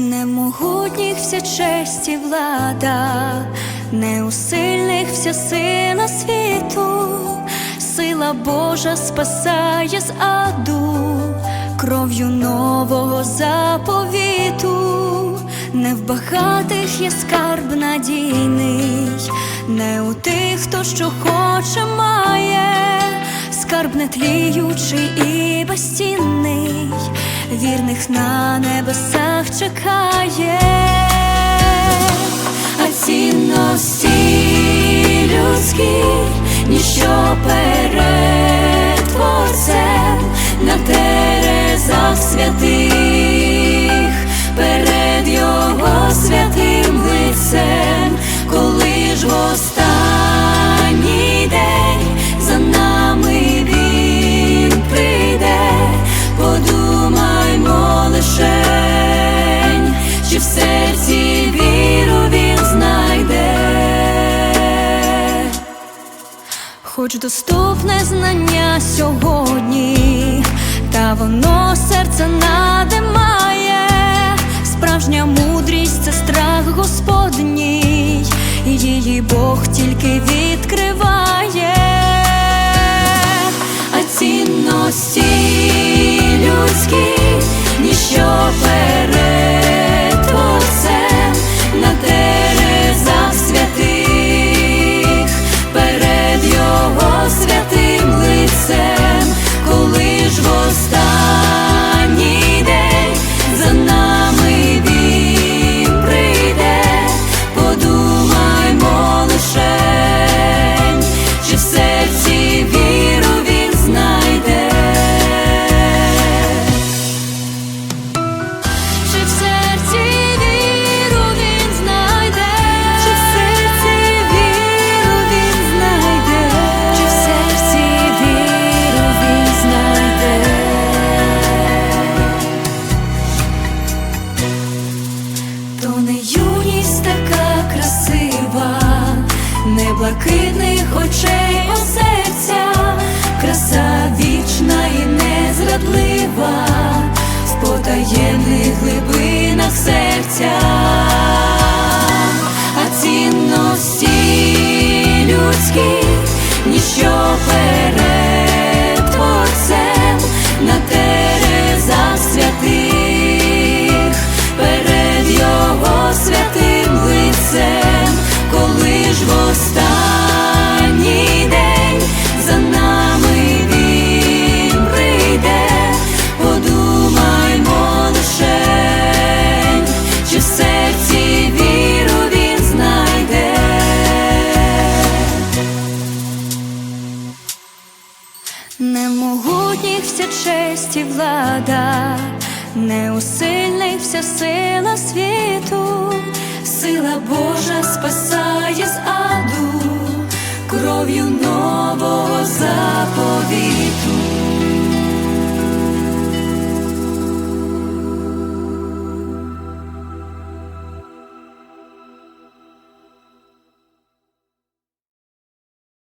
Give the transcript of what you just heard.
Немогутніх вся честь і влада, не у сильних вся сила світу, сила Божа спасає з аду, кров'ю нового заповіту, не в багатих є скарб надійний, не у тих, хто що хоче має, скарб не тліючий і безцінний, вірних на небесах чекає, а цінності людські, ніщо перед Творцем на терезах святих, перед Його святим лицем, коли ж в Хоч доступне знання сьогодні, та воно серце надимає, справжня мудрість це страх Господній, її Бог тільки відкриває, а цінності людські, юність така красива, не блакитних очей о серця, краса Немогутніх вся честь і влада, не у вся сила світу, сила Божа